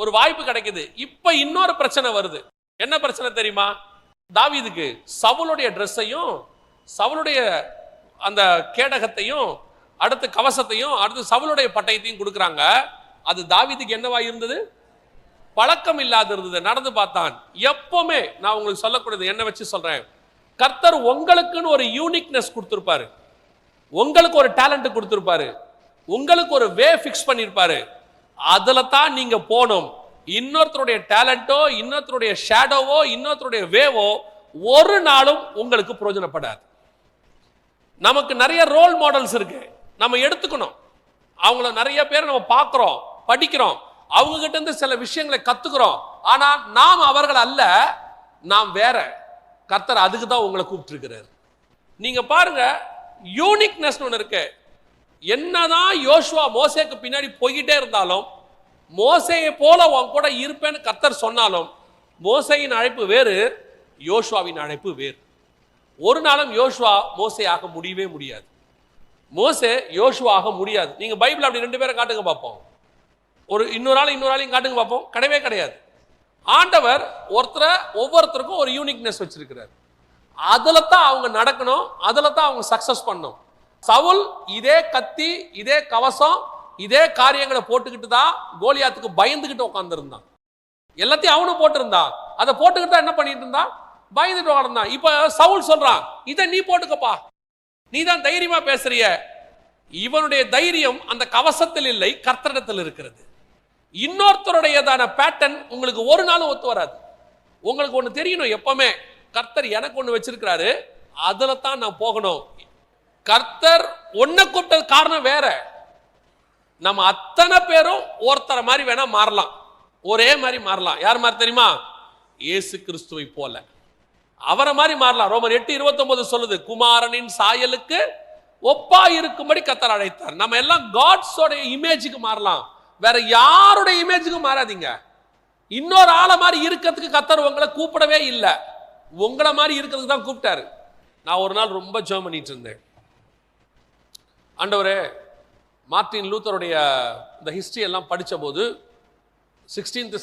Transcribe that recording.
ஒரு வாய்ப்பு கிடைக்குது. இப்ப இன்னொரு பிரச்சனை வருது. என்ன பிரச்சனை தெரியுமா? தாவீதுக்கு சவுளுடைய ட்ரெஸ்ஸையும் சவுளுடைய அந்த கேடகத்தையும் அடுத்து கவசத்தையும் அடுத்து சவுளுடைய பட்டயத்தையும் கொடுக்குறாங்க. அது தாவீதுக்கு என்னவா இருந்தது? பழக்கம் இல்லாத இருந்தது. நடந்து பார்த்தான். எப்பவுமே நான் உங்களுக்கு சொல்லக்கூடியது என்ன வச்சு சொல்றேன். கர்த்தர் உங்களுக்குன்னு ஒரு யூனிக்னஸ் கொடுத்துருப்பாரு. உங்களுக்கு ஒரு டேலண்ட் கொடுத்துருப்பாரு. உங்களுக்கு ஒரு வே ஃபிக்ஸ் பண்ணியிருப்பாரு அதில் தான் நீங்கள் போகணும். இன்னொருத்தருடைய டேலண்ட்டோ இன்னொருத்தருடைய ஷேடோவோ இன்னொருத்தருடைய வேவோ ஒரு நாளும் உங்களுக்கு பிரயோஜனப்படாது. நமக்கு நிறைய ரோல் மாடல்ஸ் இருக்கு. நம்ம எடுத்துக்கணும். அவங்கள நிறைய பேர் நம்ம பார்க்குறோம் படிக்கிறோம். அவங்க கிட்ட இருந்து சில விஷயங்களை கத்துக்கிறோம். ஆனா நாம் அவர்கள் அல்ல நாம் வேற. கர்த்தர் அதுக்கு தான் உங்களை கூப்பிட்டுருக்கிறார். நீங்க பாருங்க யூனிக்னஸ் ஒன்று இருக்கு. என்னதான் யோசுவா மோசேக்கு பின்னாடி போய்கிட்டே இருந்தாலும் மோசையை போல உன் கூட இருப்பேன்னு கத்தர் சொன்னாலும் மோசையின் அழைப்பு வேறு யோசுவாவின் அழைப்பு வேறு. ஒரு நாளும் யோசுவா மோசை ஆக முடியவே முடியாது. மோசே யோசுவா ஆக முடியாது. நீங்க பைபிள் அப்படி ரெண்டு பேரை காட்டுங்க பார்ப்போம். ஒரு இன்னொரு ஆள் இன்னொரு ஆளையும் காட்டுங்க பார்ப்போம். கிடையவே கிடையாது. ஆண்டவர் ஒருத்தரை ஒவ்வொருத்தருக்கும் ஒரு யூனிக்னஸ் வச்சிருக்கிறார். அதில் தான் அவங்க நடக்கணும் அதில் தான் அவங்க சக்ஸஸ் பண்ணணும். சவுல் இதே கத்தி இதே கவசம் இதே காரியங்களை போட்டுக்கிட்டு தான் கோலியாத்துக்கு பயந்துகிட்டு உட்காந்துருந்தான் எல்லாத்தையும் அவனும் போட்டிருந்தான் அதை போட்டுக்கிட்டு தான் என்ன பண்ணிட்டு இருந்தான் பயந்துட்டு உட்கார்ந்தான் இப்ப சவுல் சொல்றான் இதை நீ போட்டுக்கப்பா. நீ தான் தைரியமா பேசுறிய. இவனுடைய தைரியம் அந்த கவசத்தில் இல்லை கர்த்தரிடத்தில் இருக்கிறது. இன்னொருத்தருடையதான பேட்டர்ன் உங்களுக்கு ஒரு நாளும் ஒத்து வராது. உங்களுக்கு ஒன்று தெரியணும் எப்பவுமே. கர்த்தர் எனக்கு ஒன்று வச்சிருக்கிறாரு. அதில் தான் நான் போகணும். கர்த்தர் ஒன்ன கூப்பிட்டது காரணம் வேற. நம்ம அத்தனை பேரும் ஒருத்தரை மாதிரி வேணா மாறலாம். ஒரே மாதிரி மாறலாம். யார் மாதிரி தெரியுமா? இயேசு கிறிஸ்துவை போல. அவரை மாதிரி மாறலாம். ரோமர் எட்டு இருபத்தொன்பது சொல்லுது குமாரனின் சாயலுக்கு ஒப்பா இருக்கும்படி கத்தர் அழைத்தார். நம்ம எல்லாம் காட்ஸோட இமேஜுக்கு மாறலாம். வேற யாருடைய இமேஜுக்கும் மாறாதீங்க. இன்னொரு ஆளை மாதிரி இருக்கிறதுக்கு கத்தர் உங்களை கூப்பிடவே இல்லை. உங்களை மாதிரி இருக்கிறதுக்கு தான் கூப்பிட்டாரு. நான் ஒரு நாள் ரொம்ப ஜோம் பண்ணிட்டு இருந்தேன். ஆண்டவரே மார்ட்டின் லூத்தருடைய இந்த ஹிஸ்ட்ரி எல்லாம் படித்த போது சிக்ஸ்டீன்த்